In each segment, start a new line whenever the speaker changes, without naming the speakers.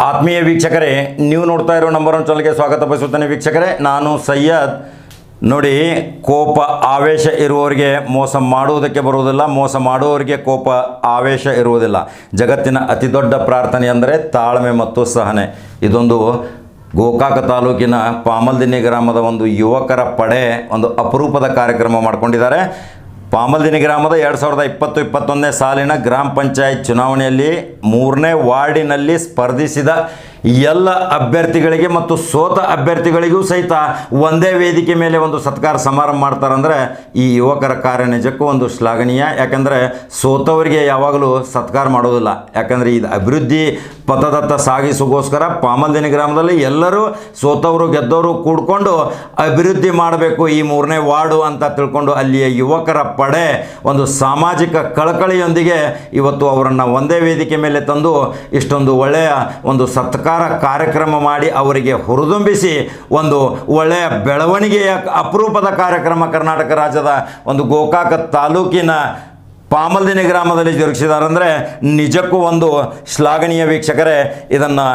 ಆತ್ಮೀಯ ವೀಕ್ಷಕರೇ, ನೀವು ನೋಡ್ತಾ ಇರೋ ನಂಬರ್ ಒನ್ ಚಾನಲ್ಗೆ ಸ್ವಾಗತ ಬಯಸುತ್ತೇನೆ ವೀಕ್ಷಕರೇ. ನಾನು ಸಯ್ಯದ್ ನೋಡಿ, ಕೋಪ, ಆವೇಶ ಇರುವವರಿಗೆ ಮೋಸ ಮಾಡುವುದಕ್ಕೆ ಬರುವುದಿಲ್ಲ. ಮೋಸ ಮಾಡುವವರಿಗೆ ಕೋಪ, ಆವೇಶ ಇರುವುದಿಲ್ಲ. ಜಗತ್ತಿನ ಅತಿ ದೊಡ್ಡ ಪ್ರಾರ್ಥನೆ ಅಂದರೆ ತಾಳ್ಮೆ ಮತ್ತು ಸಹನೆ. ಇದೊಂದು ಗೋಕಾಕ ತಾಲೂಕಿನ ಪಾಮಲ್ದಿನ್ನಿ ಗ್ರಾಮದ ಒಂದು ಯುವಕರ ಪಡೆ ಒಂದು ಅಪರೂಪದ ಕಾರ್ಯಕ್ರಮ ಮಾಡ್ಕೊಂಡಿದ್ದಾರೆ. ಪಾಮಲ್ದಿನಿ ಗ್ರಾಮದ ಎರಡು ಸಾವಿರದ ಇಪ್ಪತ್ತು ಇಪ್ಪತ್ತೊಂದನೇ ಸಾಲಿನ ಗ್ರಾಮ ಪಂಚಾಯತ್ ಚುನಾವಣೆಯಲ್ಲಿ ಮೂರನೇ ವಾರ್ಡಿನಲ್ಲಿ ಸ್ಪರ್ಧಿಸಿದ ಎಲ್ಲ ಅಭ್ಯರ್ಥಿಗಳಿಗೆ ಮತ್ತು ಸೋತ ಅಭ್ಯರ್ಥಿಗಳಿಗೂ ಸಹಿತ ಒಂದೇ ವೇದಿಕೆ ಮೇಲೆ ಒಂದು ಸತ್ಕಾರ ಸಮಾರಂಭ ಮಾಡ್ತಾರಂದರೆ ಈ ಯುವಕರ ಕಾರ್ಯ ನಿಜಕ್ಕೂ ಒಂದು ಶ್ಲಾಘನೀಯ. ಯಾಕಂದರೆ ಸೋತವರಿಗೆ ಯಾವಾಗಲೂ ಸತ್ಕಾರ ಮಾಡೋದಿಲ್ಲ. ಯಾಕಂದರೆ ಇದು ಅಭಿವೃದ್ಧಿ ಪಥದತ್ತ ಸಾಗಿಸೋಗೋಸ್ಕರ ಪಾಮಲ್ದಿನಿ ಗ್ರಾಮದಲ್ಲಿ ಎಲ್ಲರೂ ಸೋತವರು ಗೆದ್ದವರು ಕೂಡ್ಕೊಂಡು ಅಭಿವೃದ್ಧಿ ಮಾಡಬೇಕು ಈ ಮೂರನೇ ವಾರ್ಡು ಅಂತ ತಿಳ್ಕೊಂಡು ಅಲ್ಲಿಯ ಯುವಕರ ಪಡೆ ಒಂದು ಸಾಮಾಜಿಕ ಕಳಕಳಿಯೊಂದಿಗೆ ಇವತ್ತು ಅವರನ್ನು ಒಂದೇ ವೇದಿಕೆ ಮೇಲೆ ತಂದು ಇಷ್ಟೊಂದು ಒಳ್ಳೆಯ ಒಂದು ಸತ್ಕಾರ ಕಾರ್ಯಕ್ರಮ ಮಾಡಿ ಅವರಿಗೆ ಹುರಿದುಂಬಿಸಿ ಒಂದು ಒಳ್ಳೆಯ ಬೆಳವಣಿಗೆಯ ಅಪರೂಪದ ಕಾರ್ಯಕ್ರಮ ಕರ್ನಾಟಕ ರಾಜ್ಯದ ಒಂದು ಗೋಕಾಕ ತಾಲೂಕಿನ ಪಾಮಲ್ದಿನಿ ಗ್ರಾಮದಲ್ಲಿ ಜರುಗಿಸಿದ್ದಾರೆ ನಿಜಕ್ಕೂ ಒಂದು ಶ್ಲಾಘನೀಯ ವೀಕ್ಷಕರೇ ಇದನ್ನು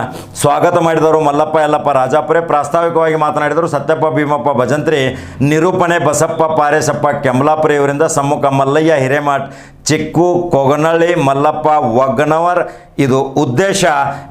ಸ್ವಾಗತ ಮಾಡಿದವರು ಮಲ್ಲಪ್ಪ ಯಲ್ಲಪ್ಪ ರಾಜಾಪುರೆ. ಪ್ರಾಸ್ತಾವಿಕವಾಗಿ ಮಾತನಾಡಿದರು, ಸತ್ಯಪ್ಪ ಭೀಮಪ್ಪ ಭಜಂತ್ರಿ, ನಿರೂಪಣೆ ಬಸಪ್ಪ ಪಾರೇಸಪ್ಪ ಕೆಮ್ಲಾಪುರಿ ಇವರಿಂದ ಸಮ್ಮುಖ ಮಲ್ಲಯ್ಯ ಹಿರೇಮಠ್ ಚಿಕ್ಕು ಕೊಗನಳ್ಳಿ ಮಲ್ಲಪ್ಪ ಒಗ್ಗನವರ್. ಇದು ಉದ್ದೇಶ.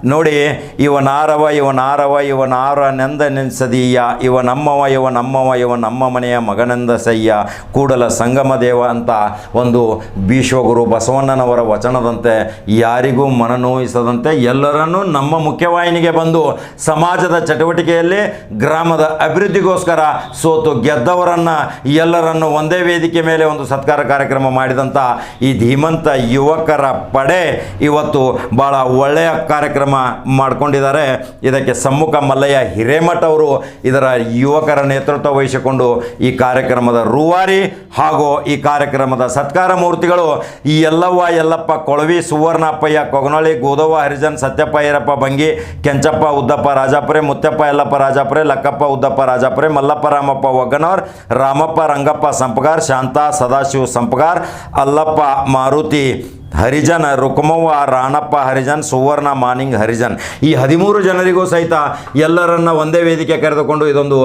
ನೋಡಿ ಇವನಾರವ ಇವನಾರವ ಇವನಾರ ನೆಂದ ನೆನ್ಸದೀಯ. ಇವ ನಮ್ಮವ ಇವ ನಮ್ಮವ ಇವ ನಮ್ಮ ಮನೆಯ ಮಗನೆಂದ ಸಯ್ಯ. ಕೂಡಲ ಸಂಗಮ ದೇವ ಅಂತ ಒಂದು ಭೀಶ್ವಗುರು ಬಸವಣ್ಣನವರ ವಚನದಂತೆ ಯಾರಿಗೂ ಮನನೋಯಿಸದಂತೆ ಎಲ್ಲರನ್ನೂ ನಮ್ಮ ಮುಖ್ಯವಾಹಿನಿಗೆ ಬಂದು ಸಮಾಜದ ಚಟುವಟಿಕೆಯಲ್ಲಿ ಗ್ರಾಮದ ಅಭಿವೃದ್ಧಿಗೋಸ್ಕರ ಸೋತು ಗೆದ್ದವರನ್ನು ಎಲ್ಲರನ್ನು ಒಂದೇ ವೇದಿಕೆ ಮೇಲೆ ಒಂದು ಸತ್ಕಾರ ಕಾರ್ಯಕ್ರಮ ಮಾಡಿದಂಥ ಈ ಧೀಮಂತ ಯುವಕರ ಪಡೆ ಇವತ್ತು ಭಾಳ ಒಳ್ಳೆಯ ಕಾರ್ಯಕ್ರಮ ಮಾಡಿಕೊಂಡಿದ್ದಾರೆ. ಇದಕ್ಕೆ ಸಮ್ಮುಖ ಮಲ್ಲಯ್ಯ ಹಿರೇಮಠ ಅವರು ಇದರ ಯುವಕರ ನೇತೃತ್ವ ವಹಿಸಿಕೊಂಡು ಈ ಕಾರ್ಯಕ್ರಮದ ರೂವಾರಿ ಹಾಗೂ ಈ ಕಾರ್ಯಕ್ರಮದ ಸತ್ಕಾರ ಮೂರ್ತಿಗಳು ಈ ಎಲ್ಲವ್ವ ಎಲ್ಲಪ್ಪ ಕೊಳವಿ, ಸುವರ್ಣಪ್ಪಯ್ಯ ಕೊಗನಳ್ಳಿ, ಗೋದವ್ವ ಹರಿಜನ್, ಸತ್ಯಪ್ಪ ಈರಪ್ಪ ಬಂಗಿ, ಕೆಂಚಪ್ಪ ಉದ್ದಪ್ಪ ರಾಜಾಪುರೆ ಮುತ್ತಪ್ಪ ಯಲ್ಲಪ್ಪ ರಾಜಾಪುರೆ, ಲಕ್ಕಪ್ಪ ಉದ್ದಪ್ಪ ರಾಜಾಪುರೆ, ಮಲ್ಲಪ್ಪ ರಾಮಪ್ಪ ಒಗ್ಗನವರ್, ರಾಮಪ್ಪ ರಂಗಪ್ಪ ಸಂಪಗಾರ್, ಶಾಂತ ಸದಾಶಿವ ಸಂಪಗಾರ್, ಅಲ್ಲಪ್ಪ मारुती. ಹರಿಜನ್, ರುಕ್ಮವ್ವ, ರಾಣಪ್ಪ ಹರಿಜನ್, ಸುವರ್ಣ, ಮಾನಿಂಗ್ ಹರಿಜನ್. ಈ ಹದಿಮೂರು ಜನರಿಗೂ ಸಹಿತ ಎಲ್ಲರನ್ನ ಒಂದೇ ವೇದಿಕೆ ಕರೆದುಕೊಂಡು ಇದೊಂದು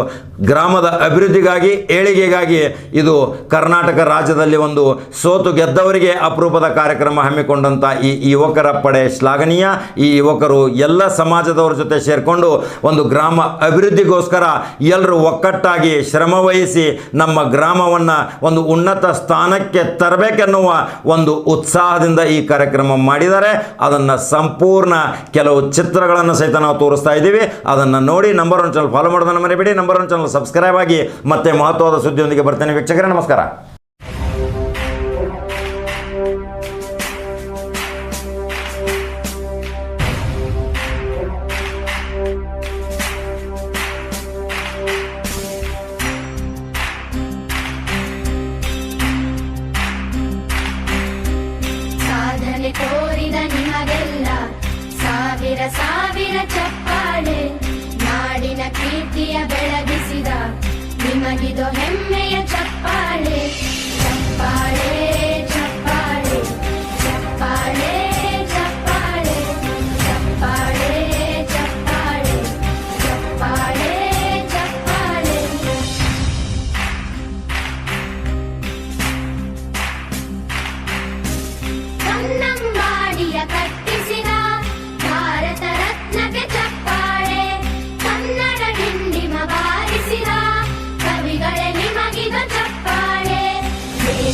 ಗ್ರಾಮದ ಅಭಿವೃದ್ಧಿಗಾಗಿ, ಏಳಿಗೆಗಾಗಿ ಇದು ಕರ್ನಾಟಕ ರಾಜ್ಯದಲ್ಲಿ ಒಂದು ಸೋತು ಗೆದ್ದವರಿಗೆ ಅಪರೂಪದ ಕಾರ್ಯಕ್ರಮ ಹಮ್ಮಿಕೊಂಡಂಥ ಈ ಈ ಯುವಕರ ಪಡೆ ಶ್ಲಾಘನೀಯ. ಈ ಯುವಕರು ಎಲ್ಲ ಸಮಾಜದವರ ಜೊತೆ ಸೇರಿಕೊಂಡು ಒಂದು ಗ್ರಾಮ ಅಭಿವೃದ್ಧಿಗೋಸ್ಕರ ಎಲ್ಲರೂ ಒಕ್ಕಟ್ಟಾಗಿ ಶ್ರಮವಹಿಸಿ ನಮ್ಮ ಗ್ರಾಮವನ್ನು ಒಂದು ಉನ್ನತ ಸ್ಥಾನಕ್ಕೆ ತರಬೇಕೆನ್ನುವ ಒಂದು ಉತ್ಸಾಹದಿಂದ ಈ ಕಾರ್ಯಕ್ರಮ ಮಾಡಿದ್ದಾರೆ. ಅದನ್ನು ಸಂಪೂರ್ಣ ಕೆಲವು ಚಿತ್ರಗಳನ್ನು ಸಹಿತ ನಾವು ತೋರಿಸ್ತಾ ಇದ್ದೀವಿ. ಅದನ್ನು ನೋಡಿ ನಂಬರ್ ಒನ್ ಚಾನಲ್ ಫಾಲೋ ಮಾಡೋದನ್ನು ಮರಿಬೇಡಿ. ನಂಬರ್ ಒನ್ ಚಾನಲ್ ಸಬ್ಸ್ಕ್ರೈಬ್ ಆಗಿ ಮತ್ತೆ ಮಹತ್ವದ ಸುದ್ದಿಯೊಂದಿಗೆ ಬರ್ತೇನೆ. ವೀಕ್ಷಕರೇ, ನಮಸ್ಕಾರ.
ಬೆಳಗಿಸಿದ. ನಿಮಗಿದು ಹೆಮ್ಮೆಯ